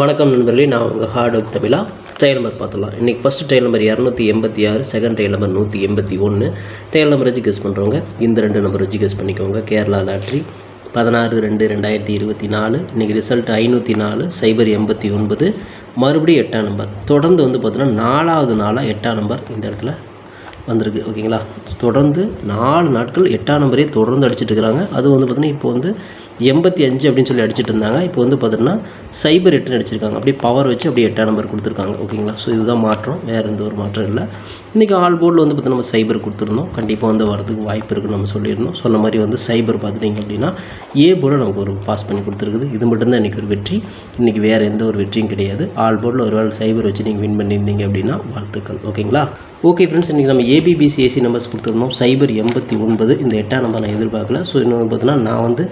வணக்கம் நண்பர்களே நான் உங்கள் hard work Tamizha trial number பார்த்துலாம் இன்றைக்கி ஃபஸ்ட்டு ட்ரையல் நம்பர் இரநூத்தி எண்பத்தி ஆறு செகண்ட் ட்ரையல் நம்பர் நூற்றி எண்பத்தி ஒன்று ட்ரையல் நம்பர் வச்சு கெஸ் பண்ணுறவங்க இந்த ரெண்டு நம்பர் வச்சு கெஸ் பண்ணிக்கோங்க. கேரளா லாட்ரி பதினாறு ரெண்டு ரெண்டாயிரத்தி இருபத்தி நாலு. இன்றைக்கி ரிசல்ட் ஐநூற்றி நாலு சைபர் எண்பத்தி ஒன்பது. மறுபடியும் எட்டாம் நம்பர் தொடர்ந்து வந்து பார்த்தோன்னா நாலாவது நாளாக எட்டாம் நம்பர் இந்த இடத்துல வந்திருக்கு ஓகேங்களா? தொடர்ந்து நாலு நாட்கள் எட்டாம் நம்பரே தொடர்ந்து அடிச்சிட்டு இருக்கிறாங்க அது வந்து பார்த்தீங்கன்னா இப்போ வந்து எண்பத்தி அஞ்சு அப்படின்னு சொல்லி அடிச்சுட்டு இருந்தாங்க. இப்போ வந்து பார்த்தீங்கன்னா சைபர் எட்டுன்னு அடிச்சிருக்காங்க. அப்படியே பவர் வச்சு அப்படியே எட்டாம் நம்பர் கொடுத்துருக்காங்க ஓகேங்களா? ஸோ இதுதான் மாற்றம். வேறு எந்த ஒரு மாற்றம் இல்லை. இன்றைக்கி ஆல் போர்டில் வந்து பார்த்திங்கன்னா நம்ம சைபர் கொடுத்துருந்தோம். கண்டிப்பாக வந்து வரதுக்கு வாய்ப்பு இருக்குன்னு நம்ம சொல்லியிருந்தோம். சொன்ன மாதிரி வந்து சைபர் பார்த்துட்டிங்க அப்படின்னா ஏ போல் நமக்கு ஒரு பாஸ் பண்ணி கொடுத்துருக்குது. இது மட்டும்தான் இன்றைக்கி ஒரு வெற்றி. இன்றைக்கி வேறு எந்த ஒரு வெற்றியும் கிடையாது. ஆல் போர்டில் ஒரு வேளை சைபர் வச்சு நீங்கள் வின் பண்ணியிருந்தீங்க அப்படின்னா வாழ்த்துக்கள் ஓகேங்களா? ஓகே ஃப்ரெண்ட்ஸ் இன்றைக்கி நம்ம ஏபிபிசி ஏசி நம்பர்ஸ் கொடுத்துருந்தோம். சைபர் எண்பத்தி ஒன்பது இந்த எட்டாம் நம்பர் நான் எதிர்பார்க்கல. ஸோ இன்னொன்று பார்த்தீங்கன்னா நான் வந்து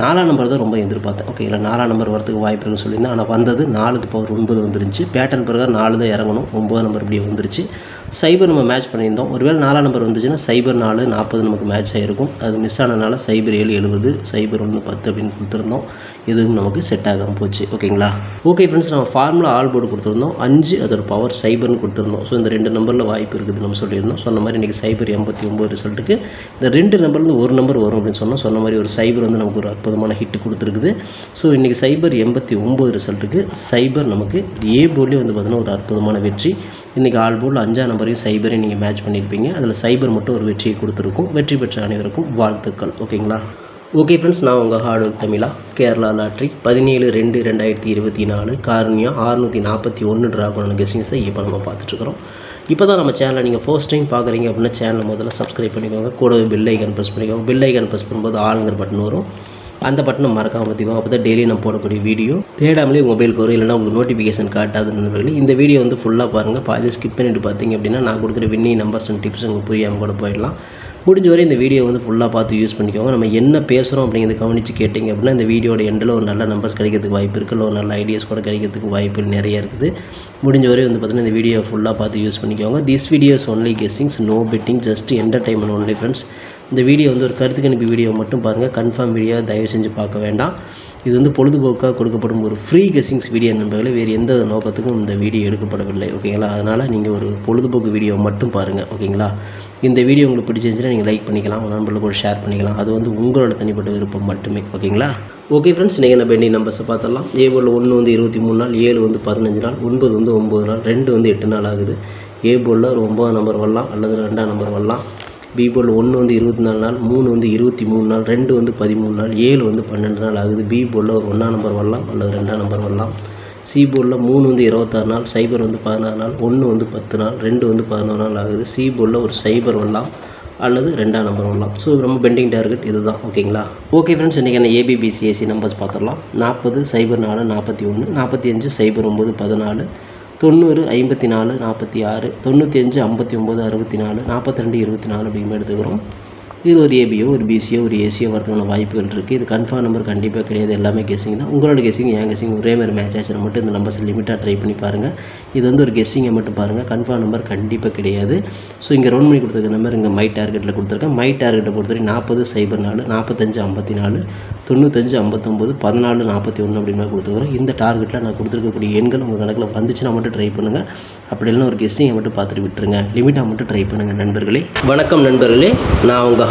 நாலாம் நம்பர் தான் ரொம்ப எதிர்பார்த்தேன். ஓகேங்களா நாலாம் நம்பர் வரதுக்கு வாய்ப்பு இருக்குன்னு சொல்லியிருந்தேன். ஆனால் வந்தது நாலுக்கு பவர் ஒன்பது வந்துருந்துச்சு. பேட்டர்ன் பிறகு நாலு தான் இறங்கணும். ஒம்பது நம்பர் இப்படி வந்துருச்சு. சைபர் நம்ம மேட்ச் பண்ணியிருந்தோம். ஒருவேளை நாலாம் நம்பர் வந்துச்சுன்னா சைபர் நாலு நாற்பது நமக்கு மேட்ச் ஆகிருக்கும் அது மிஸ் ஆனதுனால சைபர் ஏழு எழுபது சைபர் ஒன்று பத்து அப்படின்னு கொடுத்துருந்தோம். இதுவும் நமக்கு செட் ஆகாமல் போச்சு. ஓகேங்களா ஓகே ஃப்ரெண்ட்ஸ் நம்ம ஃபார்முலா ஆல் போர்டு கொடுத்துருந்தோம். அஞ்சு அதோட பவர் சைபர்னு கொடுத்துருந்தோம். ஸோ இந்த ரெண்டு நம்பரில் வாய்ப்பு இருக்குது நம்ம சொல்லியிருந்தோம். சொன்ன மாதிரி இன்றைக்கி சைபர் எண்பத்தி ஒம்பது ரிசல்ட்டுக்கு இந்த ரெண்டு நம்பர்லேருந்து ஒரு நம்பர் வரும் அப்படின்னு சொன்னோம். சொன்ன மாதிரி ஒரு சைபர் வந்து நமக்கு ஒரு அற்புதமான ஹிட் கொடுத்துருக்குது. ஸோ இன்றைக்கி சைபர் எண்பத்தி ஒம்பது ரிசல்ட்டுக்கு சைபர் நமக்கு ஏ போர்ட்லேயே வந்து பார்த்தீங்கன்னா ஒரு அற்புதமான வெற்றி. இன்றைக்கி ஆல் போர்டில் அஞ்சாம் நம்பரையும் சைபரையும் நீங்கள் மேட்ச் பண்ணியிருப்பீங்க அதில் சைபர் மட்டும் ஒரு வெற்றியை கொடுத்துருக்கும். வெற்றி பெற்ற அனைவருக்கும் வாழ்த்துக்கள். ஓகேங்களா ஓகே ஃப்ரெண்ட்ஸ் நான் உங்கள் ஹார்ட் ஒர்க் தமிழா. கேரளா லாட்ரி பதினேழு ரெண்டு ரெண்டாயிரத்தி இருபத்தி நாலு காரணியா ஆறுநூற்றி நாற்பத்தி ஒன்று ட்ரா பண்ண இப்போ நம்ம பார்த்துட்ருக்குறோம் இப்போ தான் நம்ம சேனலை நீங்கள் ஃபர்ஸ்ட் டைம் பார்க்குறீங்க அப்படின்னா சேனலை முதல்ல சப்ஸ்கிரைப் பண்ணிக்கோங்க. கூடவே பெல் ஐக்கன் ப்ரெஸ் பண்ணிக்கோங்க. பெல் ஐக்கன் ப்ரெஸ் பண்ணும்போது ஆளுங்கிற பட்டன் வரும். அந்த பட்டனை மறக்காமல் பார்த்திக்கோங்க அப்போ தான் டெய்லி நம்ம போடக்கூடிய வீடியோ தேடாமலே மொபைலுக்கு வரும். இல்லைனா உங்களுக்கு நோட்டிஃபிகேஷன் காட்டாது நண்பர்களே. இந்த வீடியோ வந்து ஃபுல்லாக பாருங்கள் பாதி ஸ்கிப் பண்ணிட்டு பார்த்தீங்க அப்படின்னா நான் கொடுக்குற வின்னி நம்பர்ஸ் அண்ட் டிப்ஸ் உங்களுக்கு புரியாமல் கூட போயிடலாம். முடிஞ்ச வரை இந்த வீடியோ வந்து ஃபுல்லாக பார்த்து யூஸ் பண்ணிக்கோங்க. நம்ம என்ன பேசுகிறோம் அப்படிங்கிறத கவனித்து கேட்டிங்க அப்படின்னா இந்த வீடியோட எண்டில் ஒரு நல்ல நம்பர்ஸ் கிடைக்கிறதுக்கு வாய்ப்பு இருக்குது இல்லை ஒரு நல்ல ஐடியாஸ் கூட கிடைக்கிறதுக்கு வாய்ப்புகள் நிறைய இருக்குது. முடிஞ்ச வரை வந்து பார்த்திங்கன்னா இந்த வீடியோ ஃபுல்லாக பார்த்து யூஸ் பண்ணிக்கோங்க. This videos only guessings no betting just entertainment only friends இந்த வீடியோ வந்து ஒரு கருத்து கணிப்பு வீடியோ மட்டும் பாருங்கள் கன்ஃபார்ம் வீடியோ தயவு செஞ்சு பார்க்க வேண்டாம். இது வந்து பொழுதுபோக்காக கொடுக்கப்படும் ஒரு ஃப்ரீ கெஸிங்ஸ் வீடியோ நண்பர்களே வேறு எந்த நோக்கத்துக்கும் இந்த வீடியோ எடுக்கப்படவில்லை. ஓகேங்களா அதனால் நீங்கள் ஒரு பொழுதுபோக்கு வீடியோ மட்டும் பாருங்கள் ஓகேங்களா இந்த வீடியோ உங்களுக்கு பிடிச்சிருந்துச்சுன்னா நீங்கள் லைக் பண்ணிக்கலாம். உங்கள் நண்பர்களுக்கு கூட ஷேர் பண்ணிக்கலாம். அது வந்து உங்களோட தனிப்பட்ட விருப்பம் மட்டுமே. ஓகேங்களா ஓகே ஃப்ரெண்ட்ஸ் நீங்கள் என்ன நம்பர்ஸை பார்த்தலாம் ஏபோல் ஒன்று வந்து இருபத்தி மூணு நாள் ஏழு வந்து பதினஞ்சு நாள் ஒன்பது வந்து ஒம்பது நாள் ரெண்டு வந்து எட்டு நாள் ஆகுது. ஏ போர்டில் ஒரு ஒம்பது நம்பர் வரலாம் அல்லது ரெண்டாம் நம்பர் வரலாம். பி ஒன்று வந்து இருபத்தி நாலு நாள் மூணு வந்து இருபத்தி மூணு நாள் ரெண்டு வந்து பதிமூணு நாள் ஏழு வந்து பன்னெண்டு நாள் ஆகுது. பி ஒரு ஒன்றாம் நம்பர் வரலாம் அல்லது ரெண்டாம் நம்பர் வரலாம். சி மூணு வந்து இருபத்தாறு நாள் சைபர் வந்து பதினாறு நாள் ஒன்று வந்து பத்து நாள் ரெண்டு வந்து பதினோரு நாள் ஆகுது. சி ஒரு சைபர் வரலாம் அல்லது ரெண்டாம் நம்பர் வரலாம். ஸோ ரொம்ப பெண்டிங் டார்கெட் இதுதான். ஓகேங்களா? ஓகே ஃப்ரெண்ட்ஸ் இன்றைக்கி என்ன ஏபிபிசிஎஸ்சி நம்பர்ஸ் பார்த்துடலாம். நாற்பது சைபர் நாலு நாற்பத்தி ஒன்று நாற்பத்தி அஞ்சு சைபர் ஒம்பது பதினாலு தொண்ணூறு ஐம்பத்தி நாலு நாற்பத்தி ஆறு தொண்ணூற்றி அஞ்சு ஐம்பத்தி ஒம்பது அறுபத்தி நாலு நாற்பத்தி ரெண்டு இருபத்தி நாலு அப்படின்னு எடுத்துக்கிறோம். இது ஒரு ஏபியோ ஒரு பிசியோ ஒரு ஏசியோ வரதுக்கான வாய்ப்புகள் இருக்குது இது கன்ஃபார்ம் நம்பர் கண்டிப்பாக கிடையாது. எல்லாமே கெஸிங் தான். உங்களோட கெஸிங் என் கெஸிங் ஒரே மாதிரி மேட்ச் ஆச்சுன்னா மட்டும் இந்த நம்பர்ஸ் லிமிட்டாக ட்ரை பண்ணி பாருங்கள் இது வந்து ஒரு கெஸ்ஸிங்கை மட்டும் பாருங்கள் கன்ஃபார்ம் நம்பர் கண்டிப்பாக கிடையாது. ஸோ இங்கே ரவுண்ட் பண்ணி கொடுத்துருக்க நம்பர் இங்கே மை டார்கெட்டில் கொடுத்துருக்கேன். மை டார்கெட்டை பொறுத்தவரை நாற்பது சைபர் நாலு நாற்பத்தஞ்சு ஐம்பத்தி நாலு தொண்ணூத்தஞ்சு ஐம்பத்தொம்போது பதினாலு நாற்பத்தி ஒன்று அப்படின்னு கொடுத்துருக்குறோம். இந்த டார்கெட்டில் நான் கொடுத்துருக்கக்கூடிய எண்கள் உங்கள் கணக்கில் வந்துச்சுன்னா மட்டும் ட்ரை பண்ணுங்கள் அப்படி இல்லைன்னா ஒரு கெஸ்ஸிங்கை மட்டும் பார்த்துட்டு விட்டுருங்க. லிமிட்டாக மட்டும் ட்ரை பண்ணுங்கள் நண்பர்களே. வணக்கம் நண்பர்களே. நான் உங்கள்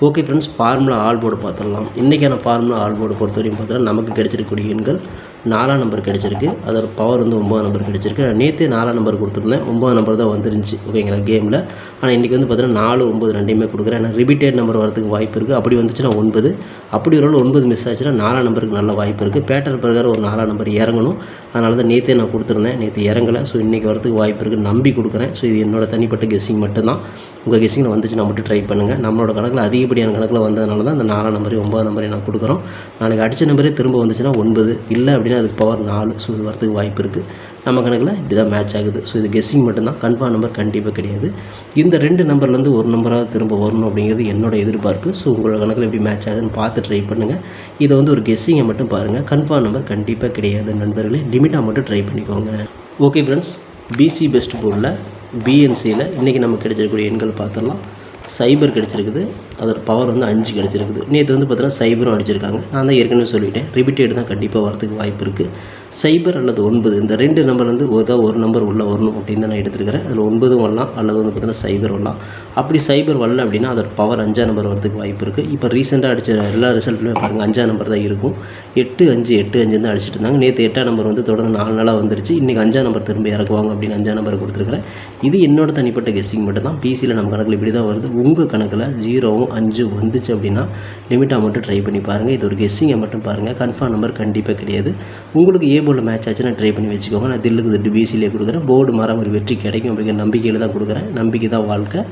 Okay friends formula all board பார்த்துடலாம். இன்றைக்கான ஃபார்முலா ஆல் போர்டு பொறுத்த வரைக்கும் நமக்கு கிடைச்சிருக்கக்கூடிய எண்கள் நாலாம் நம்பர் கிடச்சிருக்கு. அதோட பவர் வந்து ஒம்பது நம்பர் கிடைச்சிருக்கு. நான் நேற்றே நாலாம் நம்பர் கொடுத்துருந்தேன். ஒம்பது நம்பர் தான் வந்துருந்துச்சு ஓகேங்களா கேமில் ஆனால் இன்றைக்கி வந்து பார்த்தீங்கன்னா நாலு ஒம்பது ரெண்டையுமே கொடுக்குறேன். ஏன்னா ரிபீட்டட் நம்பர் வரதுக்கு வாய்ப்பு இருக்குது அப்படி வந்துச்சுன்னா ஒன்பது. அப்படி ஒரு ஒன்பது மிஸ் ஆச்சுன்னா நாலாம் நம்பருக்கு நல்ல வாய்ப்பு இருக்குது பேட்டர்ன் பிரகாரம் ஒரு நாலாம் நம்பர் இறங்கணும். அதனால தான் நேற்றே நான் கொடுத்துருந்தேன். நேற்று இறங்கலை. ஸோ இன்றைக்கி வரதுக்கு வாய்ப்பு இருக்குது நம்பி கொடுக்குறேன். ஸோ இது என்னோட தனிப்பட்ட கெஸ்ஸிங் மட்டும்தான். உங்கள் கெஸ்ஸிங்கில் வந்துச்சுன்னா மட்டும் ட்ரை பண்ணுங்கள் நம்மளோட கணக்கில் அதிகப்படியான கணக்கில் வந்ததுனால தான் அந்த நாலாம் நம்பரையும் ஒம்பது நம்பரையும் நான் கொடுக்குறோம். நாளைக்கு அடித்த நம்பரே திரும்ப வந்துச்சுன்னா ஒன்பது. இல்லை அப்படின்னா அதுக்கு பவர் நாலு ஸோ இது வரதுக்கு வாய்ப்பு இருக்குது நம்ம கணக்கில் இப்படி தான் மேட்ச் ஆகுது. ஸோ இது கெஸ்ஸிங் மட்டும்தான். கன்ஃபார்ம் நம்பர் கண்டிப்பாக கிடையாது. இந்த ரெண்டு நம்பர்லேருந்து ஒரு நம்பராக திரும்ப வரணும் அப்படிங்கிறது என்னோட எதிர்பார்ப்பு. ஸோ உங்களோட கணக்கில் எப்படி மேட்ச் ஆகுதுன்னு பார்த்து ட்ரை பண்ணுங்கள் இதை வந்து ஒரு கெஸ்ஸிங்கை மட்டும் பாருங்கள் கன்ஃபார்ம் நம்பர் கண்டிப்பாக கிடையாது நண்பர்களே. லிமிட்டாக மட்டும் ட்ரை பண்ணிக்கோங்க. ஓகே ஃப்ரெண்ட்ஸ் பிசி பெஸ்ட் போர்டில் பிஎன்சியில் இன்றைக்கி நமக்கு கிடைச்சிருக்கக்கூடிய எண்கள் பார்த்துடலாம். சைபர் கிடச்சிருக்குது. அதோட பவர் வந்து அஞ்சு கிடச்சிருக்குது. நேற்று வந்து பார்த்தீங்கன்னா சைபரும் அடிச்சிருக்காங்க. நான் தான் ஏற்கனவே சொல்லிட்டேன். ரிப்பீட்டட் தான் கண்டிப்பாக வரதுக்கு வாய்ப்பு இருக்குது சைபர் அல்லது ஒன்பது இந்த ரெண்டு நம்பர் வந்து ஒரு தான் ஒரு நம்பர் உள்ளே வரணும் அப்படின்னு தான் நான் எடுத்துருக்கிறேன். அதில் ஒன்பதும் வரலாம் அல்லது வந்து பார்த்தீங்கன்னா சைபர் வரலாம். அப்படி சைபர் வரல அப்படின்னா அதோட பவர் அஞ்சாம் நம்பர் வரதுக்கு வாய்ப்பு இருக்குது இப்போ ரீசெண்டாக அடித்த எல்லா ரிசல்ட்டுமே பாருங்கள் அஞ்சாம் நம்பர் தான் இருக்கும். எட்டு அஞ்சு எட்டு அஞ்சு தான் அடிச்சிட்டு இருந்தாங்க. நேற்று எட்டாம் நம்பர் வந்து தொடர்ந்து நாலு நாளாக வந்துருச்சு. இன்றைக்கி அஞ்சாம் நம்பர் திரும்ப இறக்குவாங்க அப்படின்னு அஞ்சாம் நம்பர் கொடுத்துருக்கிறேன். இது என்னோட தனிப்பட்ட கெஸ்டிங் மட்டும் தான் பிசியில் நம்ம கணக்கில் இப்படி தான் வருது. உங்கள் கணக்கில் ஜீரோவும் அஞ்சு வந்துச்சு அப்படின்னா லிமிட்டாக மட்டும் ட்ரை பண்ணி பாருங்கள் இது ஒரு கெஸ்ஸிங்கை மட்டும் பாருங்கள் கன்ஃபார்ம் நம்பர் கண்டிப்பாக கிடையாது. உங்களுக்கு ஏ போர்டில் மேட்ச் ஆச்சுன்னா ட்ரை பண்ணி வச்சுக்கோங்க. நான் தில்லுக்கு திட்டு பிசிலே கொடுக்குறேன். போர்டு மாறாம ஒரு வெற்றி கிடைக்கும் அப்படிங்கிற நம்பிக்கையில் தான் கொடுக்குறேன். நம்பிக்கை தான் வாழ்க்கை.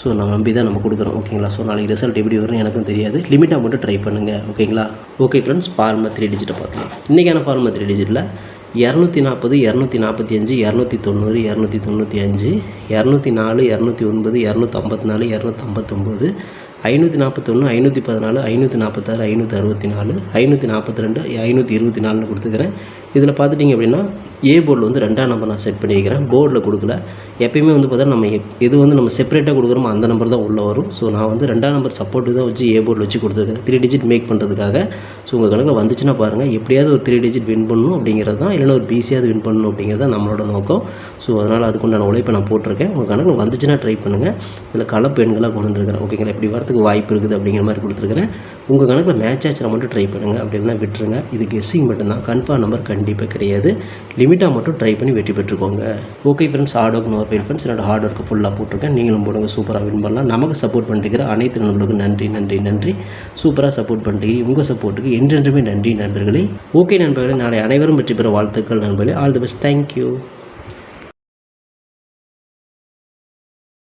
ஸோ நான் நம்பி தான் நம்ம கொடுக்குறோம். ஓகேங்களா ஸோ நாளைக்கு ரிசல்ட் எப்படி வரும்னு எனக்கும் தெரியாது. லிமிட்டாக மட்டும் ட்ரை பண்ணுங்கள் ஓகேங்களா ஓகே ஃப்ரெண்ட்ஸ் ஃபார்மா த்ரீ டிஜிட்டை பார்க்கலாம். இன்றைக்கான ஃபார்மா த்ரீ டிஜிட்டில் இரநூத்தி நாற்பது இரநூத்தி நாற்பத்தி அஞ்சு இரநூத்தி தொண்ணூறு இரநூத்தி தொண்ணூற்றி அஞ்சு இரநூத்தி நாலு இரநூத்தி ஒன்பது இரநூத்தி ஐம்பத்தி நாலு இரநூத்தி ஐம்பத்தொம்போது ஐநூற்றி நாற்பத்தொன்று ஐநூற்றி பதினாலு ஐநூற்றி நாற்பத்தாறு ஐநூற்றி அறுபத்தி நாலு ஐநூற்றி நாற்பத்தி ரெண்டு ஐநூற்றி இருபத்தி நாலுன்னு கொடுத்துக்கிறேன். இதில் பார்த்துட்டிங்க அப்படின்னா ஏ போர்டில் வந்து ரெண்டாம் நம்பர் நான் செட் பண்ணியிருக்கிறேன். போர்டில் கொடுக்கல. எப்பயுமே வந்து பார்த்தா நம்ம எது வந்து நம்ம செப்பரேட்டாக கொடுக்குறோமோ அந்த நம்பர் தான் உள்ளே வரும். ஸோ நான் வந்து ரெண்டாம் நம்பர் சப்போர்ட்டு தான் வச்சு ஏ போர்டில் வச்சு கொடுத்துருக்கேன். த்ரீ டிஜிட் மேக் பண்ணுறதுக்காக ஸோ உங்கள் கணக்கில் வந்துச்சுன்னா பாருங்கள் எப்படியாவது ஒரு த்ரீ டிஜிட் வின் பண்ணணும் அப்படிங்கிறது தான். இல்லைன்னா ஒரு பிசியாவது வின் பண்ணணும் அப்படிங்கிறது தான் நம்மளோட நோக்கம். ஸோ அதனால் அதுக்குண்டான உழைப்பை நான் போட்டிருக்கேன். உங்கள் கணக்கில் வந்துச்சுன்னா ட்ரை பண்ணுங்கள் இதில் கலப்பு எண்களாக கொண்டு வந்துருக்கிறேன். ஓகேங்களா இப்படி வரதுக்கு வாய்ப்பு இருக்குது அப்படிங்கிற மாதிரி கொடுத்துருக்குறேன். உங்கள் கணக்கில் மேட்ச் ஆச்சுனா மட்டும் ட்ரை பண்ணுங்கள் அப்படின்னா விட்டுருங்க. இது கெஸ்ஸிங் மட்டும்தான். கன்ஃபார்ம் நம்பர் கண்டிப்பாக கிடையாது. லிமிட் லிமிட்டாக மட்டும் ட்ரை பண்ணி வெற்றி பெற்றுக்கோங்க. Okay friends hard work nor pain friends என்னோட ஹார்ட் ஒர்க்கு ஃபுல்லாக போட்டிருக்கேன். நீங்களும் போடுங்க சூப்பராக வின் பண்ணலாம். நமக்கு சப்போர்ட் பண்ணிட்டு அனைத்து நண்பர்களுக்கும் நன்றி நன்றி நன்றி. சூப்பராக சப்போர்ட் பண்ணிட்டு உங்கள் சப்போர்ட்டுக்கு என்றென்றுமே நன்றி நண்பர்களே. ஓகே நண்பர்களே நாளை அனைவரும் வெற்றி பெற வாழ்த்துக்கள் நண்பர்களே. All the best thank you